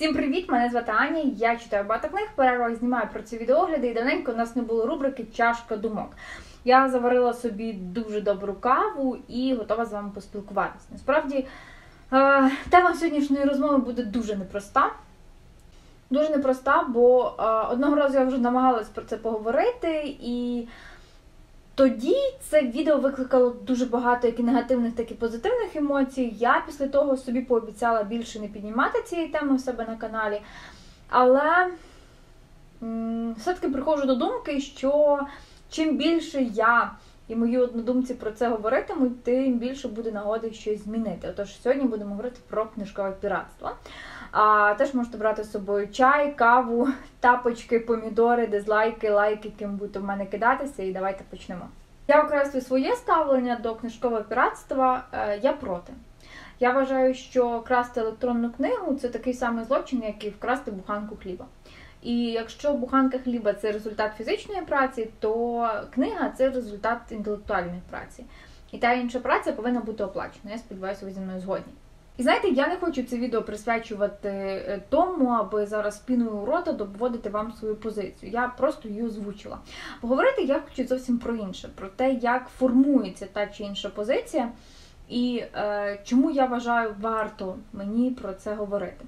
Всім привіт! Мене звати Аня. Я читаю багато книг, перервах знімаю про ці відеогляди, і давненько у нас не було рубрики Чашка думок. Я заварила собі дуже добру каву і готова з вами поспілкуватися. Насправді, е, тема сьогоднішньої розмови буде дуже непроста. Дуже непроста, бо е, одного разу я вже намагалась про це поговорити, і тоді це відео викликало дуже багато як і негативних, так і позитивних емоцій. Я після того собі пообіцяла більше не піднімати цієї теми в себе на каналі. Але все-таки приходжу до думки, що чим більше я і мої однодумці про це говоритимуть, тим більше буде нагоди щось змінити. Отож, сьогодні будемо говорити про книжкове піратство. А теж можете брати з собою чай, каву, тапочки, помідори, дизлайки, лайки, ким будете в мене кидатися, і давайте почнемо. Я окреслю своє ставлення до книжкового піратства. Е, Я проти. Я вважаю, що красти електронну книгу це такий самий злочин, як і вкрасти буханку хліба. І якщо буханка хліба це результат фізичної праці, то книга це результат інтелектуальної праці. І та інша праця повинна бути оплачена. Я сподіваюся, ви зі мною згодні. І знаєте, я не хочу це відео присвячувати е, тому, аби зараз піною у рота доводити вам свою позицію. Я просто її озвучила. Поговорити я хочу зовсім про інше, про те, як формується та чи інша позиція, і е, чому я вважаю варто мені про це говорити.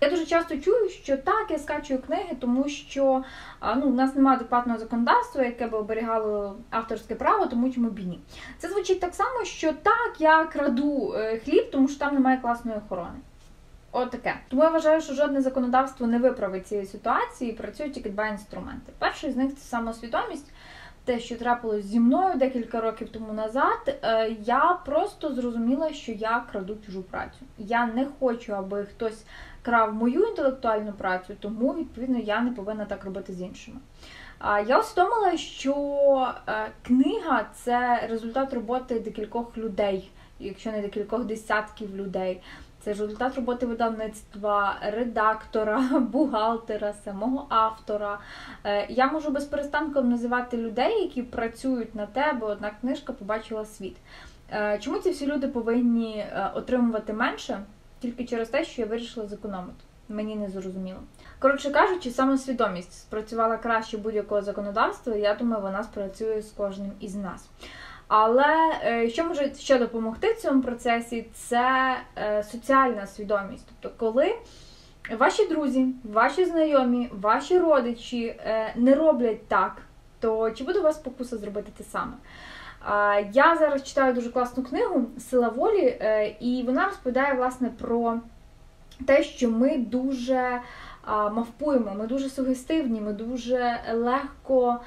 Я дуже часто чую, що так, я скачую книги, тому що ну, в нас немає адекватного законодавства, яке би оберігало авторське право, тому чому б ні. Це звучить так само, що так, я краду е, хліб, тому що там немає класної охорони. От таке. Тому я вважаю, що жодне законодавство не виправить цієї ситуації, працюють тільки два інструменти. Перший з них це самосвідомість. Те, що трапилось зі мною декілька років тому назад, е, я просто зрозуміла, що я краду чужу працю. Я не хочу, аби хтось крав мою інтелектуальну працю, тому відповідно я не повинна так робити з іншими. Я усвідомила, що е, книга це результат роботи декількох людей, якщо не декількох десятків людей. Це результат роботи видавництва, редактора, бухгалтера, самого автора. Е, я можу без перестанку називати людей, які працюють на те, бо одна книжка побачила світ. Е, чому ці всі люди повинні отримувати менше? тільки через те, що я вирішила зекономити. Мені не зрозуміло. Коротше кажучи, самосвідомість спрацювала краще будь-якого законодавства, і я думаю, вона спрацює з кожним із нас. Але е, що може ще допомогти в цьому процесі, це е, соціальна свідомість. Тобто, коли ваші друзі, ваші знайомі, ваші родичі е, не роблять так, то чи буде у вас спокуса зробити те саме? Я зараз читаю дуже класну книгу Сила волі, і вона розповідає власне про те, що ми дуже мавпуємо, ми дуже сугестивні, ми дуже легко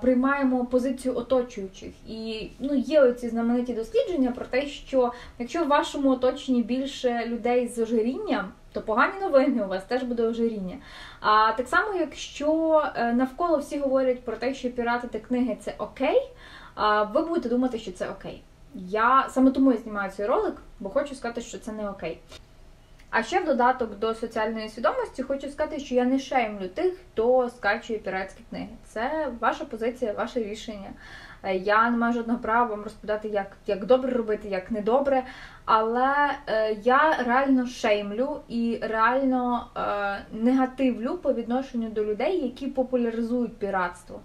приймаємо позицію оточуючих. І ну, є оці знамениті дослідження про те, що якщо в вашому оточенні більше людей з ожирінням, то погані новини у вас теж буде ожиріння. А так само, якщо е, навколо всі говорять про те, що піратити книги це окей ви будете думати, що це окей. Я саме тому я знімаю цей ролик, бо хочу сказати, що це не окей. А ще в додаток до соціальної свідомості хочу сказати, що я не шеймлю тих, хто скачує піратські книги. Це ваша позиція, ваше рішення. Е, я не маю жодного права вам розповідати, як як добре робити, як недобре. Але е, я реально шеймлю і реально е, негативлю по відношенню до людей, які популяризують піратство.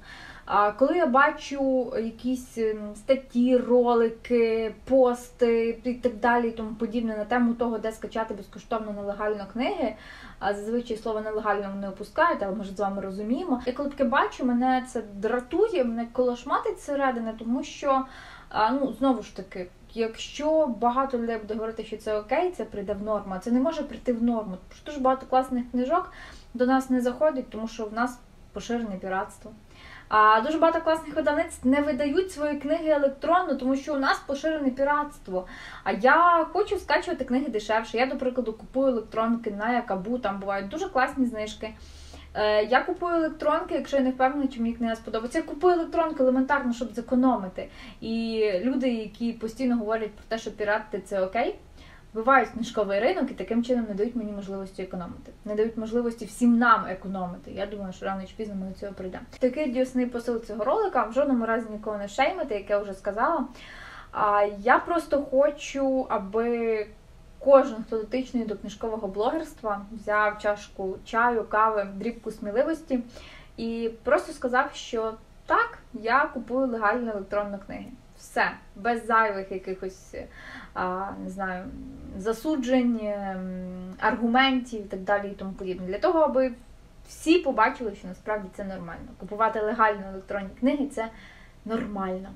Коли я бачу якісь ем, статті, ролики, пости і так далі, і тому подібне на тему того, де скачати безкоштовно нелегально книги, а зазвичай слово нелегально не опускають, але ми ж з вами розуміємо. Я коли таке бачу, мене це дратує, мене колошматить зсередини, тому що ну знову ж таки. Якщо багато людей буде говорити, що це окей, це прийде в норму. Це не може прийти в норму. Тому що дуже багато класних книжок до нас не заходить, тому що в нас поширене піратство. А дуже багато класних видавництв не видають свої книги електронно, тому що у нас поширене піратство. А я хочу скачувати книги дешевше. Я, до прикладу, купую електронки на Якабу, там бувають дуже класні знижки. Е, я купую електронки, якщо я не впевнена, чи мені книга сподобається. Я купую електронки елементарно, щоб зекономити. І люди, які постійно говорять про те, що піратити це окей вбивають книжковий ринок і таким чином не дають мені можливості економити, не дають можливості всім нам економити. Я думаю, що рано чи пізно ми до цього прийдемо. Такий дійсний посил цього ролика в жодному разі нікого не шеймити, як я вже сказала. А я просто хочу, аби кожен, хто дотичний до книжкового блогерства, взяв чашку чаю, кави, дрібку сміливості і просто сказав, що так, я купую легальну електронну книгу. Все, без зайвих якихось а, не знаю, засуджень, ем, аргументів і так далі і тому подібне. Для того, аби всі побачили, що насправді це нормально. Купувати легально електронні книги це нормально.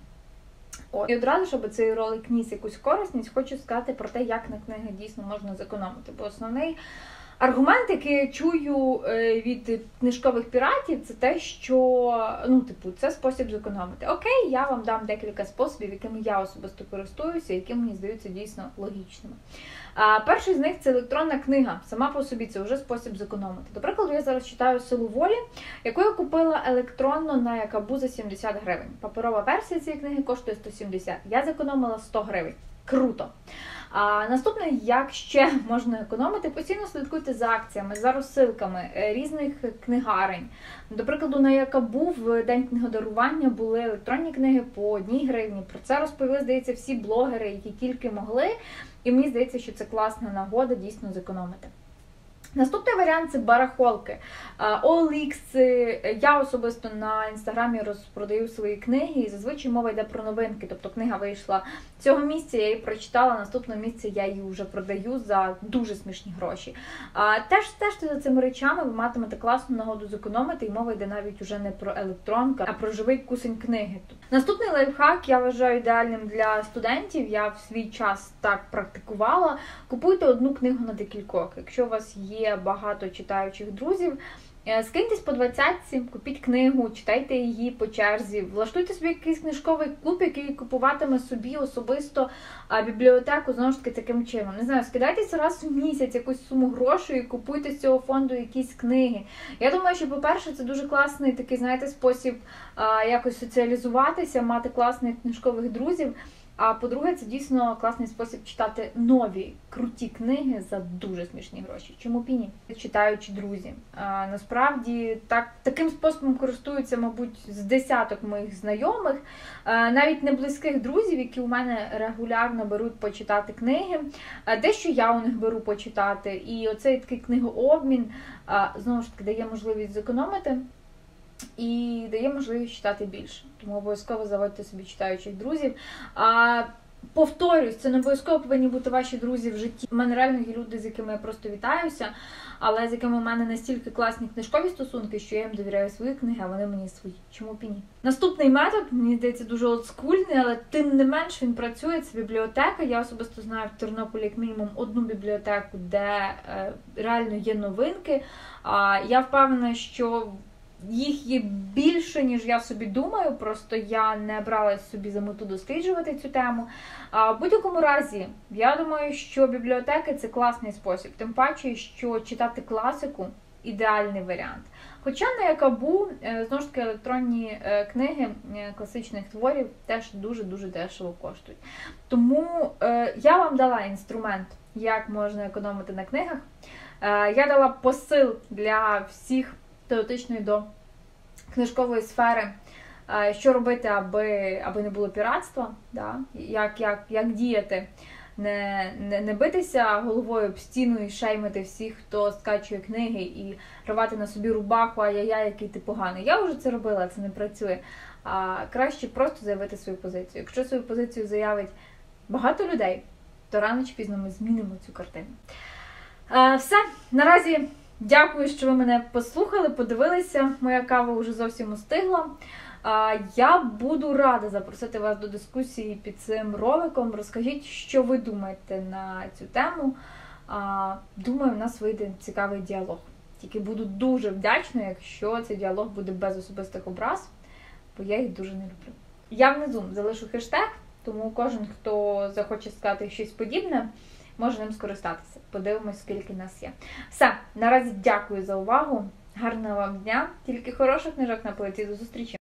О, і одразу, щоб цей ролик ніс якусь корисність, хочу сказати про те, як на книги дійсно можна зекономити. Бо основний аргумент, який я чую е, від книжкових піратів, це те, що ну, типу, це спосіб зекономити. Окей, я вам дам декілька способів, якими я особисто користуюся, які мені здаються дійсно логічними. А, Перший з них це електронна книга. Сама по собі це вже спосіб зекономити. До прикладу, я зараз читаю силу волі, яку я купила електронно на Якабу за 70 гривень. Паперова версія цієї книги коштує 170. Я зекономила 100 гривень. Круто! А наступне, як ще можна економити, постійно слідкуйте за акціями, за розсилками е, різних книгарень. До прикладу, на Якабу в день книгодарування були електронні книги по одній гривні. Про це розповіли, здається, всі блогери, які тільки могли. І мені здається, що це класна нагода дійсно зекономити. Наступний варіант це барахолки. OLX, я особисто на інстаграмі розпродаю свої книги, і зазвичай мова йде про новинки. Тобто книга вийшла цього місця, я її прочитала, наступного місця я її вже продаю за дуже смішні гроші. Теж стежте за цими речами, ви матимете класну нагоду зекономити, і мова йде навіть уже не про електронку, а про живий кусень книги. Наступний лайфхак я вважаю ідеальним для студентів. Я в свій час так практикувала. Купуйте одну книгу на декількох. Якщо у вас є є багато читаючих друзів. Е, скиньтесь по двадцятці, купіть книгу, читайте її по черзі, влаштуйте собі якийсь книжковий клуб, який купуватиме собі особисто бібліотеку знову ж таки таким чином. Не знаю, скидайтеся раз в місяць якусь суму грошей і купуйте з цього фонду якісь книги. Я думаю, що, по-перше, це дуже класний такий, знаєте, спосіб якось соціалізуватися, мати класних книжкових друзів. А по-друге, це дійсно класний спосіб читати нові круті книги за дуже смішні гроші. Чому піні? Читаючи друзі. А, Насправді так таким способом користуються, мабуть, з десяток моїх знайомих, а, навіть не близьких друзів, які у мене регулярно беруть почитати книги. А, дещо я у них беру почитати. І оцей такий книгообмін а, знову ж таки дає можливість зекономити і дає можливість читати більше. Тому обов'язково заводьте собі читаючих друзів. А Повторюсь, це не обов'язково повинні бути ваші друзі в житті. У мене реально є люди, з якими я просто вітаюся, але з якими у мене настільки класні книжкові стосунки, що я їм довіряю свої книги, а вони мені свої. Чому піні? Наступний метод, мені здається, дуже олдскульний, але тим не менш він працює. Це бібліотека. Я особисто знаю в Тернополі як мінімум одну бібліотеку, де е, реально є новинки. А я впевнена, що їх є більше, ніж я собі думаю, просто я не брала собі за мету досліджувати цю тему. А в будь-якому разі, я думаю, що бібліотеки це класний спосіб, тим паче, що читати класику ідеальний варіант. Хоча на Якабу, е, знову ж таки, електронні е, книги е, класичних творів теж дуже-дуже дешево коштують. Тому я вам дала інструмент, як можна економити на книгах. Я дала посил для всіх теоретичної до книжкової сфери. Що робити, аби аби не було піратства, да? як як, як діяти, не не, не битися головою об стіну і шеймити всіх, хто скачує книги, і рвати на собі рубаху, ай-яй-яй, який ти поганий. Я вже це робила, це не працює. А краще просто заявити свою позицію. Якщо свою позицію заявить багато людей, то рано чи пізно ми змінимо цю картину. А, Все, наразі. Дякую, що ви мене послухали, подивилися. Моя кава вже зовсім устигла. Я буду рада запросити вас до дискусії під цим роликом. Розкажіть, що ви думаєте на цю тему. Думаю, в нас вийде цікавий діалог. Тільки буду дуже вдячна, якщо цей діалог буде без особистих образ, бо я їх дуже не люблю. Я внизу залишу хештег, тому кожен, хто захоче сказати щось подібне може ним скористатися. Подивимось, скільки нас є. Все, наразі дякую за увагу. Гарного вам дня, тільки хороших книжок на полиці. До зустрічі!